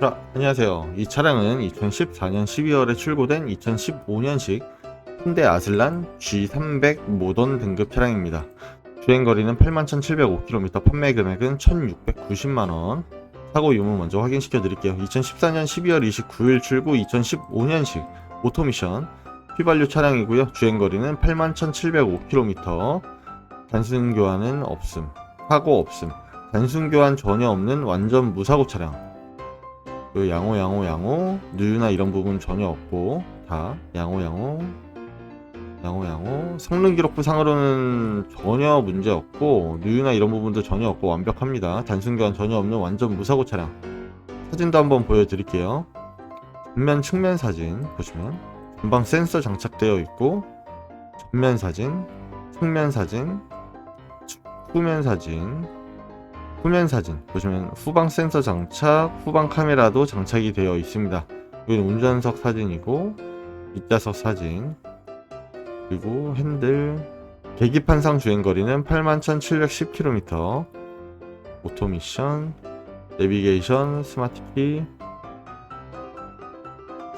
자, 안녕하세요. 이 차량은 2014년 12월에 출고된 2015년식 현대 아슬란 G300 모던 등급 차량입니다. 주행거리는 81,705km, 판매 금액은 1,690만원. 사고 유무 먼저 확인시켜 드릴게요. 2014년 12월 29일 출고 2015년식 오토미션 휘발유 차량이고요. 주행거리는 81,705km. 단순 교환은 없음. 사고 없음. 단순 교환 전혀 없는 완전 무사고 차량. 그 양호 양호 양호. 누유나 이런 부분 전혀 없고. 다 양호 양호. 양호 양호. 성능 기록부 상으로는 전혀 문제 없고 누유나 이런 부분도 전혀 없고 완벽합니다. 단순 교환 전혀 없는 완전 무사고 차량. 사진도 한번 보여드릴게요. 전면 측면 사진 보시면 전방 센서 장착되어 있고 전면 사진 측면 사진 후면 사진 후면 사진. 보시면 후방 센서 장착, 후방 카메라도 장착이 되어 있습니다. 여기는 운전석 사진이고 뒷좌석 사진 그리고 핸들. 계기판상 주행거리는 81,710km 오토미션 내비게이션 스마트키.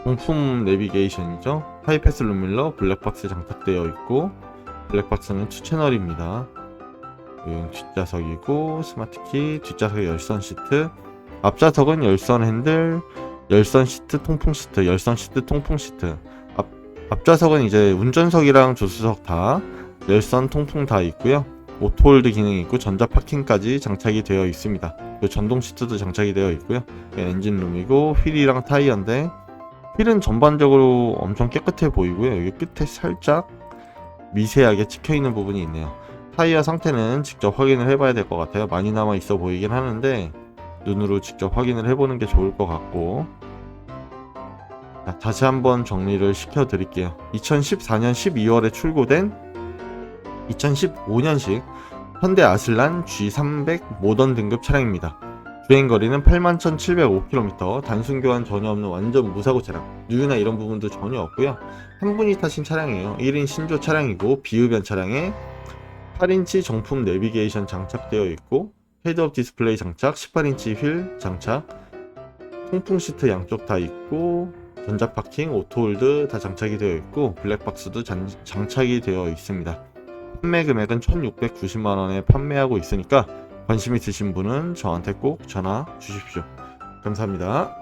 정품 내비게이션이죠. 하이패스 룸밀러 블랙박스 장착되어 있고 블랙박스는 2채널입니다 여기는 뒷좌석이고 스마트키 뒷좌석에 열선 시트. 앞좌석은 열선 핸들 열선 시트 통풍 시트 열선 시트 통풍 시트. 앞, 앞좌석은 이제 운전석이랑 조수석 다 열선 통풍 다 있고요. 오토홀드 기능이 있고 전자 파킹까지 장착이 되어 있습니다. 전동 시트도 장착이 되어 있고요. 이게 엔진룸이고 휠이랑 타이어인데 휠은 전반적으로 엄청 깨끗해 보이고요. 여기 끝에 살짝 미세하게 찍혀 있는 부분이 있네요 타이어 상태는 직접 확인을 해봐야 될 것 같아요. 많이 남아 있어 보이긴 하는데 눈으로 직접 확인을 해보는 게 좋을 것 같고 자, 다시 한번 정리를 시켜 드릴게요. 2014년 12월에 출고된 2015년식 현대 아슬란 G300 모던 등급 차량입니다. 주행거리는 81,705km, 단순 교환 전혀 없는 완전 무사고 차량. 누유나 이런 부분도 전혀 없고요. 한 분이 타신 차량이에요. 1인 신조 차량이고 비흡연 차량에 8인치 정품 내비게이션 장착되어 있고 헤드업 디스플레이 장착, 18인치 휠 장착, 통풍 시트 양쪽 다 있고 전자 파킹, 오토홀드 다 장착이 되어 있고 블랙박스도 장, 장착이 되어 있습니다. 판매 금액은 1,690만 원에 판매하고 있으니까 관심 있으신 분은 저한테 꼭 전화 주십시오. 감사합니다.